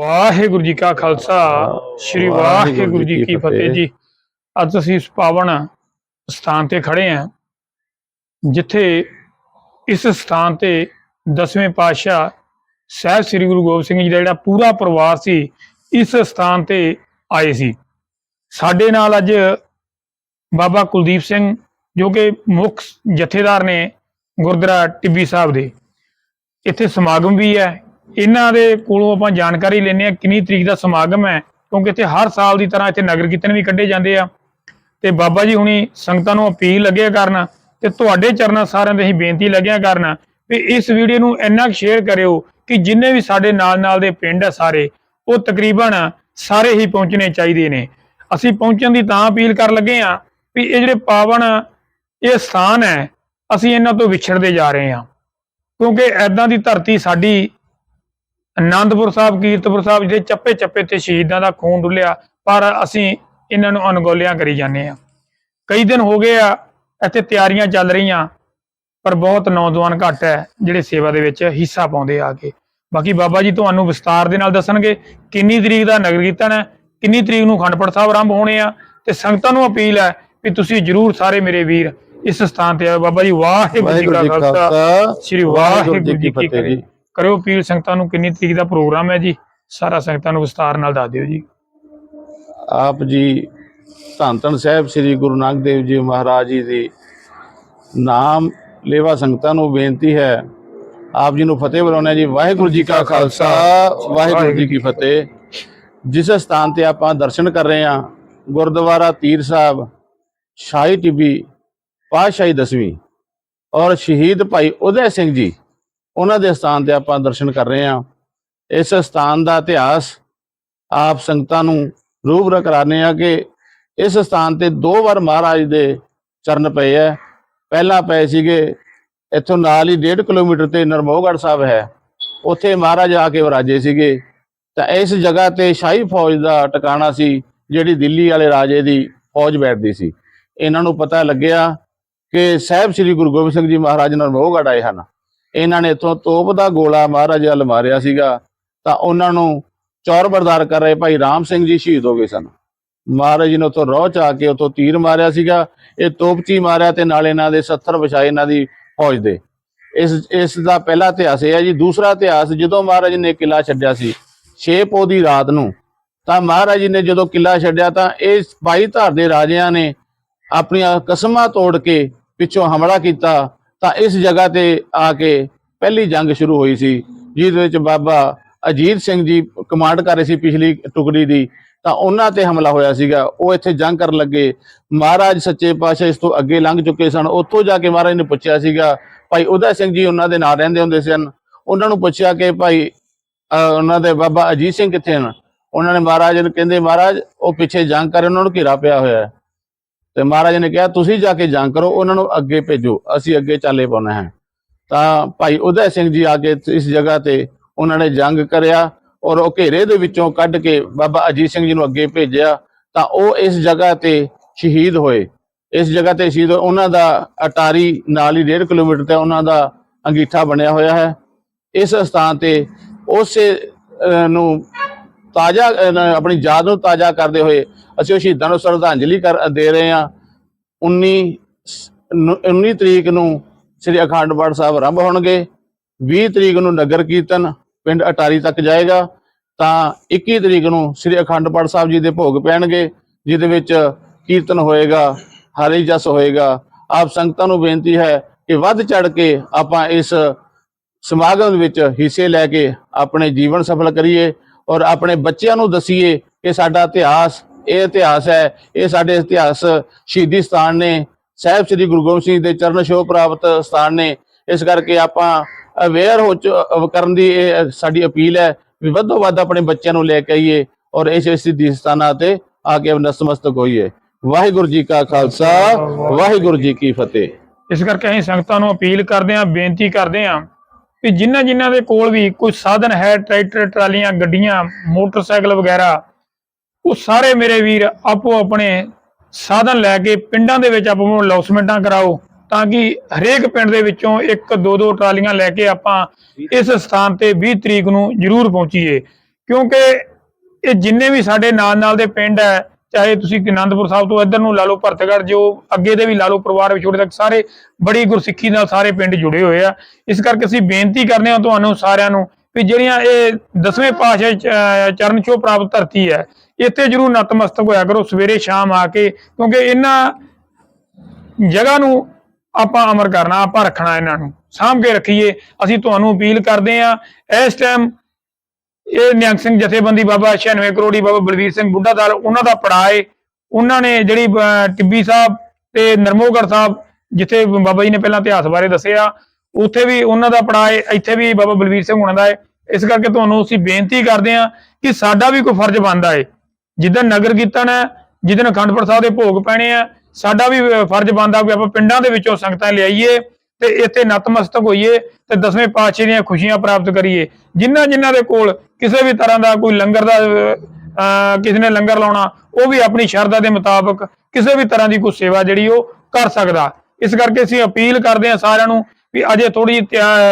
ਵਾਹਿਗੁਰੂ ਜੀ ਕਾ ਖਾਲਸਾ ਸ੍ਰੀ ਵਾਹਿਗੁਰੂ ਜੀ ਕੀ ਫਤਿਹ। ਜੀ। ਅੱਜ ਅਸੀਂ ਇਸ ਪਾਵਨ ਸਥਾਨ ਤੇ ਖੜੇ ਹਾਂ ਜਿੱਥੇ ਇਸ ਸਥਾਨ ਤੇ ਦਸਵੇਂ ਪਾਤਸ਼ਾਹ ਸਾਹਿਬ ਸ੍ਰੀ ਗੁਰੂ ਗੋਬਿੰਦ ਸਿੰਘ ਜੀ ਦਾ ਜਿਹੜਾ ਪੂਰਾ ਪਰਿਵਾਰ ਸੀ ਇਸ ਸਥਾਨ ਤੇ ਆਏ ਸੀ। ਸਾਡੇ ਨਾਲ ਅੱਜ ਬਾਬਾ ਕੁਲਦੀਪ ਸਿੰਘ ਜੋ ਕਿ ਮੁੱਖ ਜਥੇਦਾਰ ਨੇ ਗੁਰਦੁਆਰਾ ਟਿੱਬੀ ਸਾਹਿਬ ਦੇ। ਇੱਥੇ ਸਮਾਗਮ ਵੀ ਹੈ ਇਹਨਾਂ ਦੇ ਕੋਲੋਂ ਆਪਾਂ ਜਾਣਕਾਰੀ ਲੈਣੇ ਆ ਕਿੰਨੀ ਤਰੀਕ ਦਾ ਸਮਾਗਮ ਹੈ, ਕਿਉਂਕਿ ਇੱਥੇ ਹਰ ਸਾਲ ਦੀ ਤਰ੍ਹਾਂ ਇੱਥੇ ਨਗਰ ਕੀਰਤਨ ਵੀ ਕੱਢੇ ਜਾਂਦੇ ਆ। ਤੇ ਬਾਬਾ ਜੀ ਹੁਣੀ ਸੰਗਤਾਂ ਨੂੰ ਅਪੀਲ ਲੱਗਿਆ ਕਰਨ ਤੇ ਤੁਹਾਡੇ ਚਰਨਾਂ ਸਾਰਿਆਂ ਦੇ ਹੀ ਬੇਨਤੀ ਲੱਗਿਆ ਕਰਨ ਵੀ ਇਸ ਵੀਡੀਓ ਨੂੰ ਇੰਨਾ ਸ਼ੇਅਰ ਕਰਿਓ ਕਿ ਜਿੰਨੇ ਵੀ ਸਾਡੇ ਨਾਲ ਨਾਲ ਦੇ ਪਿੰਡ ਆ ਸਾਰੇ, ਉਹ ਤਕਰੀਬਨ ਸਾਰੇ ਹੀ ਪਹੁੰਚਣੇ ਚਾਹੀਦੇ ਨੇ। ਅਸੀਂ ਪਹੁੰਚਣ ਦੀ ਤਾਂ ਅਪੀਲ ਕਰਨ ਲੱਗੇ ਆ ਵੀ ਇਹ ਜਿਹੜੇ ਪਾਵਨ ਇਹ ਸਥਾਨ ਹੈ, ਅਸੀਂ ਇਹਨਾਂ ਤੋਂ ਵਿਛੜਦੇ ਜਾ ਰਹੇ ਹਾਂ। ਕਿਉਂਕਿ ਐਦਾਂ ਦੀ ਧਰਤੀ ਸਾਡੀ ਆਨੰਦਪੁਰ ਸਾਹਿਬ ਕੀਰਤਪੁਰ ਸਾਹਿਬ ਜਿਹੜੇ ਚੱਪੇ ਚੱਪੇ ਤੇ ਸ਼ਹੀਦਾਂ ਦਾ ਖੂਨ ਡੁੱਲਿਆ ਪਰ ਅਸੀਂ ਇਹਨਾਂ ਨੂੰ ਅਣਗੌਲਿਆਂ ਕਰੀ ਜਾਂਦੇ ਆ ਕਈ ਦਿਨ ਹੋ ਗਏ ਆ ਇੱਥੇ ਤਿਆਰੀਆਂ ਚੱਲ ਰਹੀਆਂ ਪਰ ਬਹੁਤ ਨੌਜਵਾਨ ਘੱਟ ਹੈ ਜਿਹੜੇ ਸੇਵਾ ਦੇ ਵਿੱਚ ਹਿੱਸਾ ਪਾਉਂਦੇ ਆ ਕੇ। ਬਾਕੀ ਬਾਬਾ ਜੀ ਤੁਹਾਨੂੰ ਵਿਸਤਾਰ ਦੇ ਨਾਲ ਦੱਸਣਗੇ ਕਿੰਨੀ ਤਰੀਕ ਦਾ ਨਗਰ ਕੀਰਤਨ ਹੈ ਕਿੰਨੀ ਤਰੀਕ ਨੂੰ ਖੰਡਪੜ ਸਾਹਿਬ ਆਰੰਭ ਹੋਣੇ ਆ ਤੇ ਸੰਗਤਾਂ ਨੂੰ ਅਪੀਲ ਹੈ ਵੀ ਤੁਸੀਂ ਜਰੂਰ ਸਾਰੇ ਮੇਰੇ ਵੀਰ ਇਸ ਸਥਾਨ ਤੇ ਆਓ ਬਾਬਾ ਜੀ ਵਾਹਿਗੁਰੂ ਜੀ ਕਾ ਖਾਲਸਾ ਸ੍ਰੀ ਵਾਹਿਗੁਰੂ ਜੀ ਕੀ ਫਤਿਹ ਕਰਿਓ ਅਪੀਲ, ਸੰਗਤਾਂ ਨੂੰ ਕਿੰਨੀ ਤਰੀਕ ਦਾ ਪ੍ਰੋਗਰਾਮ ਹੈ ਜੀ? ਸਾਰਾ ਸੰਗਤਾਂ ਨੂੰ ਵਿਸਤਾਰ ਨਾਲ ਦੱਸ ਦਿਓ ਜੀ। ਆਪ ਜੀ ਧੰਨ ਧੰਨ ਸਾਹਿਬ ਸ੍ਰੀ ਗੁਰੂ ਨਾਨਕ ਦੇਵ ਜੀ ਮਹਾਰਾਜ ਜੀ ਦੇ ਨਾਮ ਲੇਵਾ ਸੰਗਤਾਂ ਨੂੰ ਬੇਨਤੀ ਹੈ। ਆਪ ਜੀ ਨੂੰ ਫਤਿਹ ਬੁਲਾਉਣਾ ਜੀ। ਵਾਹਿਗੁਰੂ ਜੀ ਕਾ ਖਾਲਸਾ, ਵਾਹਿਗੁਰੂ ਜੀ ਕੀ ਫਤਿਹ। ਜਿਸ ਸਥਾਨ ਤੇ ਆਪਾਂ ਦਰਸ਼ਨ ਕਰ ਰਹੇ ਹਾਂ, ਗੁਰਦੁਆਰਾ ਤੀਰ ਸਾਹਿਬ, ਸ਼ਾਹੀ ਟਿੱਬੀ, ਪਾਤਸ਼ਾਹੀ ਦਸਵੀਂ ਔਰ ਸ਼ਹੀਦ ਭਾਈ ਉਦੈ ਸਿੰਘ ਜੀ ਉਹਨਾਂ ਦੇ ਸਥਾਨ ਤੇ ਆਪਾਂ ਦਰਸ਼ਨ ਕਰ ਰਹੇ ਹਾਂ। ਇਸ ਸਥਾਨ ਦਾ ਇਤਿਹਾਸ ਆਪ ਸੰਗਤਾਂ ਨੂੰ ਰੂਬਰੂ ਕਰਾਨੇ ਆ ਕਿ ਇਸ ਸਥਾਨ ਤੇ ਦੋ ਵਾਰ ਮਹਾਰਾਜ ਦੇ ਚਰਨ ਪਏ ਹੈ। ਪਹਿਲਾਂ ਪਏ ਸੀਗੇ, ਇੱਥੋਂ ਨਾਲ ਹੀ 1.5 ਕਿਲੋਮੀਟਰ ਤੇ ਨਰਮੋਹਗੜ੍ਹ ਸਾਹਿਬ ਹੈ। ਉੱਥੇ ਮਹਾਰਾਜ ਆ ਕੇ ਵਰਾਜੇ ਸੀਗੇ। ਤਾਂ ਇਸ ਜਗ੍ਹਾ ਤੇ ਸ਼ਾਹੀ ਫੌਜ ਦਾ ਟਿਕਾਣਾ ਸੀ, ਜਿਹੜੀ ਦਿੱਲੀ ਵਾਲੇ ਰਾਜੇ ਦੀ ਫੌਜ ਬੈਠਦੀ ਸੀ। ਇਹਨਾਂ ਨੂੰ ਪਤਾ ਲੱਗਿਆ ਕਿ ਸਾਹਿਬ ਸ੍ਰੀ ਗੁਰੂ ਗੋਬਿੰਦ ਸਿੰਘ ਜੀ ਮਹਾਰਾਜ ਨਰਮੋਹਗੜ੍ਹ ਆਏ ਹਨ। ਇਹਨਾਂ ਨੇ ਇੱਥੋਂ ਤੋਪ ਦਾ ਗੋਲਾ ਮਹਾਰਾਜ ਵੱਲ ਮਾਰਿਆ ਸੀਗਾ, ਤਾਂ ਉਹਨਾਂ ਨੂੰ ਚੌਰ ਬਰਦਾਰ ਕਰ ਰਹੇ ਭਾਈ ਰਾਮ ਸਿੰਘ ਜੀ ਸ਼ਹੀਦ ਹੋ ਗਏ ਸਨ। ਮਹਾਰਾਜ ਨੇ ਉੱਥੋਂ ਰੋਹ ਚ ਕੇ ਉੱਥੋਂ ਤੀਰ ਮਾਰਿਆ ਸੀਗਾ, ਇਹ ਤੋਪਚੀ ਮਾਰਿਆ ਤੇ ਨਾਲ ਇਹਨਾਂ ਦੇ 70 ਵਿਛਾਏ ਇਹਨਾਂ ਦੀ ਫੌਜ ਦੇ। ਇਸ ਇਸ ਦਾ ਪਹਿਲਾ ਇਤਿਹਾਸ ਇਹ ਹੈ ਜੀ, ਦੂਸਰਾ ਇਤਿਹਾਸ ਜਦੋਂ ਮਹਾਰਾਜ ਨੇ ਕਿਲਾ ਛੱਡਿਆ ਸੀ 6 ਪੋ ਦੀ ਰਾਤ ਨੂੰ, ਤਾਂ ਮਹਾਰਾਜ ਨੇ ਜਦੋਂ ਕਿਲਾ ਛੱਡਿਆ ਤਾਂ ਇਹ 22 ਧਾਰ ਦੇ ਰਾਜਿਆਂ ਨੇ ਆਪਣੀਆਂ ਕਸਮਾਂ ਤੋੜ ਕੇ ਪਿੱਛੋਂ ਹਮਲਾ ਕੀਤਾ ਤਾਂ ਇਸ ਜਗ੍ਹਾ ਤੇ ਆ ਕੇ ਪਹਿਲੀ ਜੰਗ ਸ਼ੁਰੂ ਹੋਈ ਸੀ, ਜਿਹਦੇ ਵਿੱਚ ਬਾਬਾ ਅਜੀਤ ਸਿੰਘ ਜੀ ਕਮਾਂਡ ਕਰ ਰਹੇ ਸੀ ਪਿਛਲੀ ਟੁਕੜੀ ਦੀ, ਤਾਂ ਉਹਨਾਂ ਤੇ ਹਮਲਾ ਹੋਇਆ ਸੀਗਾ। ਉਹ ਇੱਥੇ ਜੰਗ ਕਰਨ ਲੱਗੇ। ਮਹਾਰਾਜ ਸੱਚੇ ਪਾਤਸ਼ਾਹ ਇਸ ਤੋਂ ਅੱਗੇ ਲੰਘ ਚੁੱਕੇ ਸਨ। ਉੱਥੋਂ ਜਾ ਕੇ ਮਹਾਰਾਜ ਨੇ ਪੁੱਛਿਆ ਸੀਗਾ, ਭਾਈ ਉਦੈ ਸਿੰਘ ਜੀ ਉਹਨਾਂ ਦੇ ਨਾਲ ਰਹਿੰਦੇ ਹੁੰਦੇ ਸਨ? ਉਹਨਾਂ ਨੂੰ ਪੁੱਛਿਆ ਕਿ, ਭਾਈ ਉਹਨਾਂ ਦੇ ਬਾਬਾ ਅਜੀਤ ਸਿੰਘ ਕਿੱਥੇ ਹਨ? ਉਹਨਾਂ ਨੇ ਮਹਾਰਾਜ ਨੂੰ ਕਹਿੰਦੇ, ਮਹਾਰਾਜ, ਉਹ ਪਿੱਛੇ ਜੰਗ ਕਰ ਉਹਨਾਂ ਨੂੰ ਘੇਰਾ ਪਿਆ ਹੋਇਆ ਹੈ। ਤੇ ਮਹਾਰਾਜ ਨੇ ਕਿਹਾ ਤੁਸੀਂ ਜਾ ਕੇ ਜੰਗ ਕਰੋ ਉਹਨਾਂ ਨੂੰ ਅੱਗੇ ਭੇਜੋ ਅਸੀਂ ਅੱਗੇ ਚਾਲੇ ਪਾਉਣਾ ਹੈ ਤਾਂ ਭਾਈ ਉਦੈ ਸਿੰਘ ਜੀ ਆ ਕੇ ਇਸ ਜਗ੍ਹਾ ਤੇ ਉਹਨਾਂ ਨੇ ਜੰਗ ਕਰਿਆ ਔਰ ਉਹ ਘੇਰੇ ਦੇ ਵਿੱਚੋਂ ਕੱਢ ਕੇ ਬਾਬਾ ਅਜੀਤ ਸਿੰਘ ਜੀ ਨੂੰ ਅੱਗੇ ਭੇਜਿਆ ਤਾਂ ਉਹ ਇਸ ਜਗ੍ਹਾ ਤੇ ਸ਼ਹੀਦ ਹੋਏ ਇਸ ਜਗ੍ਹਾ ਤੇ ਸ਼ਹੀਦ ਹੋਏ। ਉਹਨਾਂ ਦਾ ਅਟਾਰੀ ਨਾਲ ਹੀ 1.5 ਕਿਲੋਮੀਟਰ ਤੇ ਉਹਨਾਂ ਦਾ ਅੰਗੀਠਾ ਬਣਿਆ ਹੋਇਆ ਹੈ ਇਸ ਸਥਾਨ ਤੇ ਉਸੇ ਅਹ, ਨੂੰ ਤਾਜ਼ਾ ਆਪਣੀ ਯਾਦ ਨੂੰ ਤਾਜ਼ਾ ਕਰਦੇ ਹੋਏ ਅਸੀਂ ਉਹ ਸ਼ਹੀਦਾਂ ਨੂੰ ਸ਼ਰਧਾਂਜਲੀ ਕਰ ਦੇ ਰਹੇ ਹਾਂ। 19 ਸ- 19 ਤਰੀਕ ਨੂੰ ਸ੍ਰੀ ਅਖੰਡ ਪਾਠ ਸਾਹਿਬ ਆਰੰਭ ਹੋਣਗੇ। 20 ਤਰੀਕ ਨੂੰ ਨਗਰ ਕੀਰਤਨ ਪਿੰਡ ਅਟਾਰੀ ਤੱਕ ਜਾਏਗਾ। ਤਾਂ 21 ਤਰੀਕ ਨੂੰ ਸ੍ਰੀ ਅਖੰਡ ਪਾਠ ਸਾਹਿਬ ਜੀ ਦੇ ਭੋਗ ਪੈਣਗੇ, ਜਿਹਦੇ ਵਿੱਚ ਕੀਰਤਨ ਹੋਏਗਾ, ਹਰੀ ਜਸ ਹੋਏਗਾ। ਆਪ ਸੰਗਤਾਂ ਨੂੰ ਬੇਨਤੀ ਹੈ ਕਿ ਵੱਧ ਚੜ ਕੇ ਆਪਾਂ ਇਸ ਸਮਾਗਮ ਵਿੱਚ ਹਿੱਸੇ ਲੈ ਕੇ ਆਪਣੇ ਜੀਵਨ ਸਫਲ ਕਰੀਏ। ਔਰ ਆਪਣੇ ਬੱਚਿਆਂ ਨੂੰ ਦਸੀਏ ਕਿ ਸਾਡਾ ਇਤਿਹਾਸ, ਇਹ ਇਤਿਹਾਸ ਹੈ, ਇਹ ਸਾਡੇ ਇਤਿਹਾਸ ਸ਼ਹੀਦੀ ਸਥਾਨ ਨੇ, ਸਾਹਿਬ ਸ੍ਰੀ ਗੁਰੂ ਗੋਬਿੰਦ ਸਿੰਘ ਦੇ ਚਰਨ ਛੋਹ ਪ੍ਰਾਪਤ ਸਥਾਨ ਨੇ। ਇਸ ਕਰਕੇ ਆਪਾਂ ਅਵੇਅਰ ਹੋ ਚ- ਕਰਨ ਦੀ ਇਹ ਸਾਡੀ ਅਪੀਲ ਹੈ ਵੀ ਵੱਧੋ ਵੱਧ ਆਪਣੇ ਬੱਚਿਆਂ ਨੂੰ ਲੈ ਕੇ ਆਈਏ ਔਰ ਇਸ ਸਿੱਧੀ ਸਥਾਨਾਂ ਤੇ ਆ ਕੇ ਨਸਮਸਤਕ ਹੋਈਏ। ਵਾਹਿਗੁਰੂ ਜੀ ਕਾ ਖਾਲਸਾ, ਵਾਹਿਗੁਰੂ ਜੀ ਕੀ ਫਤਿਹ। ਇਸ ਕਰਕੇ ਅਸੀਂ ਸੰਗਤਾਂ ਨੂੰ ਅਪੀਲ ਕਰਦੇ ਹਾਂ, ਬੇਨਤੀ ਕਰਦੇ ਹਾਂ ਕਿ ਜਿਨ੍ਹਾਂ ਜਿਨ੍ਹਾਂ ਦੇ ਕੋਲ ਵੀ ਕੋਈ ਸਾਧਨ ਹੈ, ਟਰੈਕਟਰ, ਟਰਾਲੀਆਂ, ਗੱਡੀਆਂ, ਮੋਟਰਸਾਈਕਲ ਵਗੈਰਾ, ਉਹ ਸਾਰੇ ਮੇਰੇ ਵੀਰ ਆਪੋ ਆਪਣੇ ਸਾਧਨ ਲੈ ਕੇ ਪਿੰਡਾਂ ਦੇ ਵਿੱਚ ਆਪਾਂ ਨੂੰ ਲੌਸਮੈਂਟਾਂ ਕਰਾਓ ਤਾਂ ਕਿ ਹਰੇਕ ਪਿੰਡ ਦੇ ਵਿੱਚੋਂ ਇੱਕ, ਦੋ ਦੋ ਟਰਾਲੀਆਂ ਲੈ ਕੇ ਆਪਾਂ ਇਸ ਸਥਾਨ ਤੇ 20 ਤਰੀਕ ਨੂੰ ਜ਼ਰੂਰ ਪਹੁੰਚੀਏ। ਕਿਉਂਕਿ ਇਹ ਜਿੰਨੇ ਵੀ ਸਾਡੇ ਨਾਲ ਨਾਲ ਦੇ ਪਿੰਡ ਹੈ ਚਾਹੇ ਤੁਸੀਂ ਅਨੰਦਪੁਰ ਸਾਹਿਬ ਤੋਂ ਇੱਧਰ ਨੂੰ ਲਾ ਲਓ ਭਰਤਗੜ੍ਹ, ਜੋ ਅੱਗੇ ਦੇ ਵੀ ਲਾ ਲਓ ਪਰਿਵਾਰ ਵਿਛੋੜੇ ਤੱਕ, ਸਾਰੇ ਬੜੀ ਗੁਰਸਿੱਖੀ ਨਾਲ ਸਾਰੇ ਪਿੰਡ ਜੁੜੇ ਹੋਏ ਆ। ਇਸ ਕਰਕੇ ਅਸੀਂ ਬੇਨਤੀ ਕਰਦੇ ਹਾਂ ਤੁਹਾਨੂੰ ਸਾਰਿਆਂ ਨੂੰ ਵੀ ਜਿਹੜੀਆਂ ਇਹ ਦਸਵੇਂ ਪਾਤਸ਼ਾਹ ਚਰਨ ਛੋਹ ਪ੍ਰਾਪਤ ਧਰਤੀ ਹੈ, ਇੱਥੇ ਜਰੂਰ ਨਤਮਸਤਕ ਹੋਇਆ ਕਰੋ, ਸਵੇਰੇ ਸ਼ਾਮ ਆ ਕੇ, ਕਿਉਂਕਿ ਇਹਨਾਂ ਜਗ੍ਹਾ ਨੂੰ ਆਪਾਂ ਅਮਰ ਕਰਨਾ, ਆਪਾਂ ਰੱਖਣਾ ਇਹਨਾਂ ਨੂੰ। ਸਾਂਭ ਕੇ ਰੱਖੀਏ। ਅਸੀਂ ਤੁਹਾਨੂੰ ਅਪੀਲ ਕਰਦੇ ਆ ਇਸ ਟਾਈਮ ਇਹ ਨਿਹੰਗ ਸਿੰਘ ਜਥੇਬੰਦੀ ਬਾਬਾ 96 ਕਰੋੜੀ ਬਾਬਾ ਬਲਵੀਰ ਸਿੰਘ ਬੁੱਢਾ ਦਲ, ਉਹਨਾਂ ਦਾ ਪੜਾਏ ਉਹਨਾਂ ਨੇ ਜਿਹੜੀ ਟਿੱਬੀ ਸਾਹਿਬ ਤੇ ਨਰਮੋਗੜ ਸਾਹਿਬ, ਜਿੱਥੇ ਬਾਬਾ ਜੀ ਨੇ ਪਹਿਲਾਂ ਇਤਿਹਾਸ ਬਾਰੇ ਦੱਸਿਆ, ਉੱਥੇ ਵੀ ਉਹਨਾਂ ਦਾ ਪੜਾਏ ਇੱਥੇ ਵੀ ਬਾਬਾ ਬਲਵੀਰ ਸਿੰਘ ਹੋਣਾ ਦਾ ਹੈ ਇਸ ਕਰਕੇ ਤੁਹਾਨੂੰ ਅਸੀਂ ਬੇਨਤੀ ਕਰਦੇ ਹਾਂ ਕਿ ਸਾਡਾ ਵੀ ਕੋਈ ਫਰਜ਼ ਬਣਦਾ ਹੈ ਜਿੱਦਣ ਨਗਰ ਕੀਰਤਨ ਹੈ, ਜਿੱਦਣ ਅਖੰਡਪੁਰ ਸਾਹਿਬ ਦੇ ਭੋਗ ਪੈਣੇ ਆ, ਸਾਡਾ ਵੀ ਫਰਜ਼ ਬਣਦਾ ਕਿ ਆਪਾਂ ਪਿੰਡਾਂ ਦੇ ਵਿੱਚੋਂ ਸੰਗਤਾਂ ਲਿਆਈਏ। ਤੇ ਇੱਥੇ ਨਤਮਸਤਕ ਹੋਈਏ ਤੇ ਦਸਵੇਂ ਪਾਤਸ਼ਾਹ ਦੀਆਂ ਖੁਸ਼ੀਆਂ ਪ੍ਰਾਪਤ ਕਰੀਏ। ਜਿਨ੍ਹਾਂ ਜਿਨ੍ਹਾਂ ਦੇ ਕੋਲ ਕਿਸੇ ਵੀ ਤਰ੍ਹਾਂ ਦਾ ਕੋਈ ਲੰਗਰ ਦਾ ਕਿਸੇ ਨੇ ਲੰਗਰ ਲਾਉਣਾ, ਉਹ ਵੀ ਆਪਣੀ ਸ਼ਰਧਾ ਦੇ ਮੁਤਾਬਕ ਕਿਸੇ ਵੀ ਤਰ੍ਹਾਂ ਦੀ ਕੋਈ ਸੇਵਾ ਜਿਹੜੀ ਉਹ ਕਰ ਸਕਦਾ। ਇਸ ਕਰਕੇ ਅਸੀਂ ਅਪੀਲ ਕਰਦੇ ਹਾਂ ਸਾਰਿਆਂ ਨੂੰ ਵੀ ਅਜੇ ਥੋੜੀ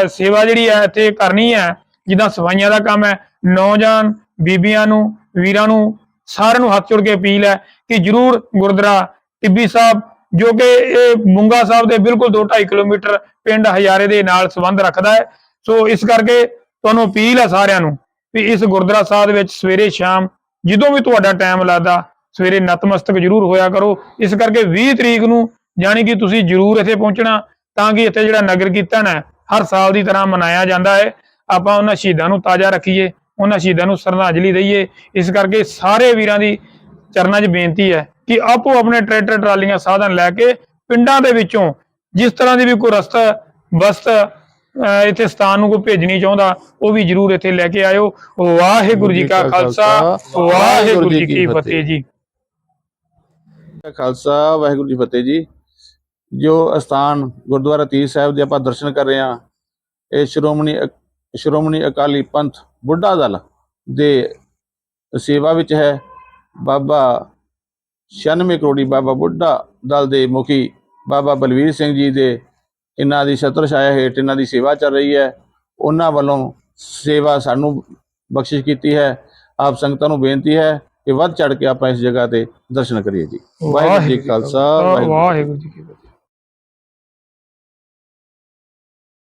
ਸੇਵਾ ਜਿਹੜੀ ਹੈ ਇੱਥੇ ਕਰਨੀ ਹੈ, ਜਿੱਦਾਂ ਸਫਾਈਆਂ ਦਾ ਕੰਮ ਹੈ, ਨੌਜਵਾਨ ਬੀਬੀਆਂ ਨੂੰ, ਵੀਰਾਂ ਨੂੰ, ਸਾਰਿਆਂ ਨੂੰ ਹੱਥ ਜੋੜ ਕੇ ਅਪੀਲ ਹੈ ਕਿ ਜਰੂਰ ਗੁਰਦੁਆਰਾ ਟਿੱਬੀ ਸਾਹਿਬ ਜੋ ਕਿ ਇਹ ਮੁੰਗਾ ਸਾਹਿਬ ਦੇ ਬਿਲਕੁਲ 2.5 ਕਿਲੋਮੀਟਰ ਪਿੰਡ ਹਜ਼ਾਰੇ ਦੇ ਨਾਲ ਸੰਬੰਧ ਰੱਖਦਾ ਹੈ। ਸੋ ਇਸ ਕਰਕੇ ਤੁਹਾਨੂੰ ਅਪੀਲ ਹੈ ਸਾਰਿਆਂ ਨੂੰ ਵੀ ਇਸ ਗੁਰਦੁਆਰਾ ਸਾਹਿਬ ਵਿੱਚ ਸਵੇਰੇ ਸ਼ਾਮ ਜਦੋਂ ਵੀ ਤੁਹਾਡਾ ਟਾਈਮ ਲੱਗਦਾ, ਸਵੇਰੇ ਨਤਮਸਤਕ ਜਰੂਰ ਹੋਇਆ ਕਰੋ। ਇਸ ਕਰਕੇ 20 ਤਰੀਕ ਨੂੰ ਜਾਣੀ ਕਿ ਤੁਸੀਂ ਜਰੂਰ ਇੱਥੇ ਪਹੁੰਚਣਾ ਤਾਂ ਕਿ ਇੱਥੇ ਜਿਹੜਾ ਨਗਰ ਕੀਰਤਨ ਹੈ, ਹਰ ਸਾਲ ਦੀ ਤਰ੍ਹਾਂ ਮਨਾਇਆ ਜਾਂਦਾ ਹੈ। ਆਪਾਂ ਉਹਨਾਂ ਸ਼ਹੀਦਾਂ ਨੂੰ ਤਾਜ਼ਾ ਰੱਖੀਏ, ਉਹਨਾਂ ਸ਼ਹੀਦਾਂ ਨੂੰ ਸ਼ਰਧਾਂਜਲੀ ਦਈਏ। ਇਸ ਕਰਕੇ ਸਾਰੇ ਵੀਰਾਂ ਦੀ ਚਰਨਾਂ 'ਚ ਬੇਨਤੀ ਹੈ ਕਿ ਆਪੋ ਆਪਣੇ ਟਰੈਕਟਰ ਟਰਾਲੀਆਂ ਸਾਧਨ ਲੈ ਕੇ ਪਿੰਡਾਂ ਦੇ ਵਿੱਚੋਂ ਜਿਸ ਤਰ੍ਹਾਂ ਦੀ ਵੀ ਕੋਈ ਰਸਤਾ ਬਸਤ ਇੱਥੇ ਸਥਾਨ ਨੂੰ ਕੋਈ ਭੇਜਣੀ ਚਾਹੁੰਦਾ ਉਹ ਵੀ ਜਰੂਰ ਇੱਥੇ ਲੈ ਕੇ ਆਇਓ। ਵਾਹਿਗੁਰੂ ਜੀ ਕਾ ਖਾਲਸਾ। ਵਾਹਿਗੁਰੂ ਜੀ ਕੀ ਫਤਿਹ ਜੀ। ਖਾਲਸਾ ਵਾਹਿਗੁਰੂ ਜੀ ਫਤਿਹ ਜੀ। ਜੋ ਅਸਥਾਨ ਗੁਰਦੁਆਰਾ ਤੀਰ ਸਾਹਿਬ ਦੇ ਆਪਾਂ ਦਰਸ਼ਨ ਕਰ ਰਹੇ ਹਾਂ ਇਹ ਸ਼੍ਰੋਮਣੀ ਸ਼੍ਰੋਮਣੀ ਅਕਾਲੀ ਪੰਥ ਬੁੱਢਾ ਦਲ ਦੇ ਸੇਵਾ ਵਿੱਚ ਹੈ। ਬਾਬਾ 96 ਕਰੋੜੀ ਬਾਬਾ ਬੁੱਢਾ ਦਲ ਦੇ ਮੁਖੀ ਬਾਬਾ ਬਲਵੀਰ ਸਿੰਘ ਜੀ ਦੇ ਇਹਨਾਂ ਦੀ ਛਤਰ ਛਾਇਆ ਹੇਠ ਇਹਨਾਂ ਦੀ ਸੇਵਾ ਚੱਲ ਰਹੀ ਹੈ। ਉਹਨਾਂ ਵੱਲੋਂ ਸੇਵਾ ਸਾਨੂੰ ਬਖਸ਼ਿਸ਼ ਕੀਤੀ ਹੈ। ਆਪ ਸੰਗਤਾਂ ਨੂੰ ਬੇਨਤੀ ਹੈ ਕਿ ਵੱਧ ਚੜ ਕੇ ਆਪਾਂ ਇਸ ਜਗ੍ਹਾ ਤੇ ਦਰਸ਼ਨ ਕਰੀਏ ਜੀ। ਵਾਹਿਗੁਰੂ ਜੀ ਕਾ ਖਾਲਸਾ। ਵਾਹਿਗੁਰੂ ਜੀ ਕੀ ਫਤਿਹ।